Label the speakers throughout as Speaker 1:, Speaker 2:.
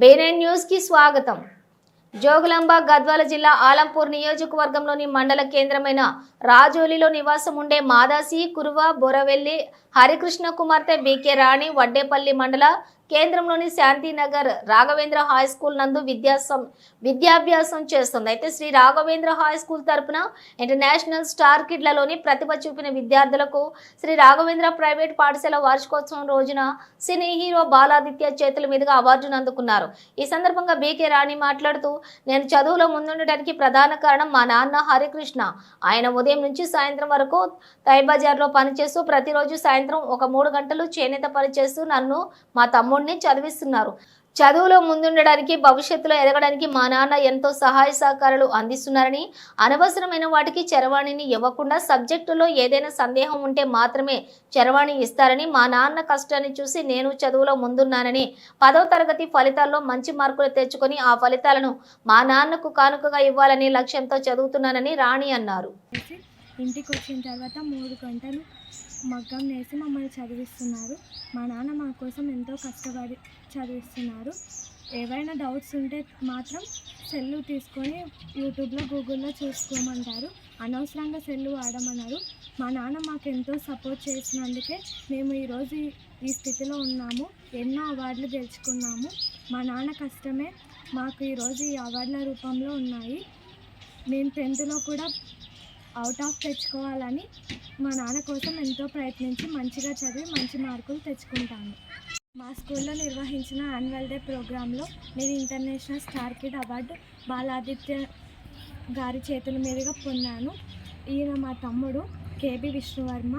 Speaker 1: బేనైన్ న్యూస్కి స్వాగతం. జోగులాంబ గద్వాల జిల్లా ఆలంపూర్ నియోజకవర్గంలోని మండల కేంద్రమైన రాజోలిలో నివాసం ఉండే మాదాసి కురువ బొరవెల్లి హరికృష్ణ కుమార్తె బీకే రాణి వడ్డేపల్లి మండల కేంద్రంలోని శాంతినగర్ రాఘవేంద్ర హై స్కూల్ నందు విద్యాసం విద్యాభ్యాసం చేస్తుంది. అయితే శ్రీ రాఘవేంద్ర హై స్కూల్ తరపున ఇంటర్నేషనల్ స్టార్ కిడ్లలోని ప్రతిభ చూపిన విద్యార్థులకు శ్రీ రాఘవేంద్ర ప్రైవేట్ పాఠశాల వార్షికోత్సవం రోజున సినీ హీరో బాలాదిత్య చేతుల మీదుగా అవార్డును అందుకున్నారు. ఈ సందర్భంగా బీకే రాణి మాట్లాడుతూ నేను చదువులో ముందుండడానికి ప్రధాన కారణం మా నాన్న హరికృష్ణ. ఆయన ఉదయం నుంచి సాయంత్రం వరకు తైబజార్లో పనిచేస్తూ ప్రతిరోజు సాయంత్రం ఒక మూడు గంటలు చేనేత పనిచేస్తూ నన్ను మా తమ్ముడు తమ్ముడిని చదివిస్తున్నారు. చదువులో ముందుండడానికి భవిష్యత్తులో ఎదగడానికి మా నాన్న ఎంతో సహాయ సహకారాలు అందిస్తున్నారని అనవసరమైన వాటికి చరవాణిని ఇవ్వకుండా సబ్జెక్టులో ఏదైనా సందేహం ఉంటే మాత్రమే చరవాణి ఇస్తారని మా నాన్న కష్టాన్ని చూసి నేను చదువులో ముందున్నానని పదవ తరగతి ఫలితాల్లో మంచి మార్కులు తెచ్చుకొని ఆ ఫలితాలను మా నాన్నకు కానుకగా ఇవ్వాలని లక్ష్యంతో చదువుతున్నానని రాణి అన్నారు.
Speaker 2: ఇంటికి వచ్చిన తర్వాత మూడు గంటలు మగ్గం నేసి మమ్మల్ని చదివిస్తున్నారు. మా నాన్న మా కోసం ఎంతో కష్టపడి చదివిస్తున్నారు. ఏవైనా డౌట్స్ ఉంటే మాత్రం సెల్లు తీసుకొని యూట్యూబ్లో గూగుల్లో చూసుకోమంటారు. అనవసరంగా సెల్లు వాడమన్నారు. మా నాన్న మాకు ఎంతో సపోర్ట్ చేసినందుకే మేము ఈరోజు ఈ- స్థితిలో ఉన్నాము. ఎన్నో అవార్డులు గెలుచుకున్నాము. మా నాన్న కష్టమే మాకు ఈరోజు ఈ అవార్డుల రూపంలో ఉన్నాయి. నేను టెన్త్లో కూడా అవుట్ ఆఫ్ తెచ్చుకోవాలని మా నాన్న కోసం ఎంతో ప్రయత్నించి మంచిగా చదివి మంచి మార్కులు తెచ్చుకుంటాను. మా స్కూల్లో నిర్వహించిన యాన్యువల్ డే ప్రోగ్రాంలో నేను international star kid award Baladitya గారి చేతుల మీదుగా పొందాను. ఈయన మా తమ్ముడు కేబి విష్ణువర్మ.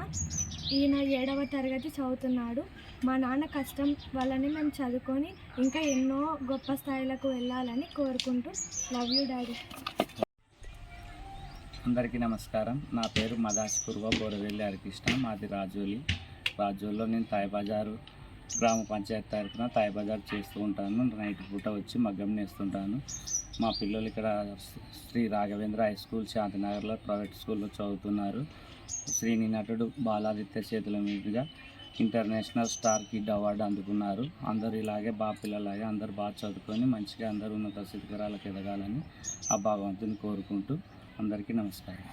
Speaker 2: ఈయన ఏడవ తరగతి చదువుతున్నాడు. మా నాన్న కష్టం వల్లనే మేము చదువుకొని ఇంకా ఎన్నో గొప్ప స్థాయిలకు వెళ్ళాలని కోరుకుంటూ లవ్ యూ డాడీ.
Speaker 3: అందరికీ నమస్కారం. నా పేరు మదాస్ కుర్వ బోరవెల్లి హరికృష్ణ. మాది రాజోలి. రాజోల్లో నేను తాయిబజారు గ్రామ పంచాయతీ తరఫున తాయిబజార్ చేస్తూ ఉంటాను. నైట్ పూట వచ్చి మగ్గం నేస్తుంటాను. మా పిల్లలు ఇక్కడ శ్రీ రాఘవేంద్ర హై స్కూల్ శాంతినగర్లో ప్రైవేట్ స్కూల్లో చదువుతున్నారు. శ్రీని నటుడు బాలాదిత్య చేతుల మీదుగా ఇంటర్నేషనల్ స్టార్ కిడ్ అవార్డు అందుకున్నారు. అందరూ ఇలాగే బాగా పిల్లలాగే అందరూ బాగా చదువుకొని మంచిగా అందరూ ఉన్నత శిఖరాలకు ఎదగాలని ఆ భగవంతుని కోరుకుంటూ అందరికీ నమస్కారం.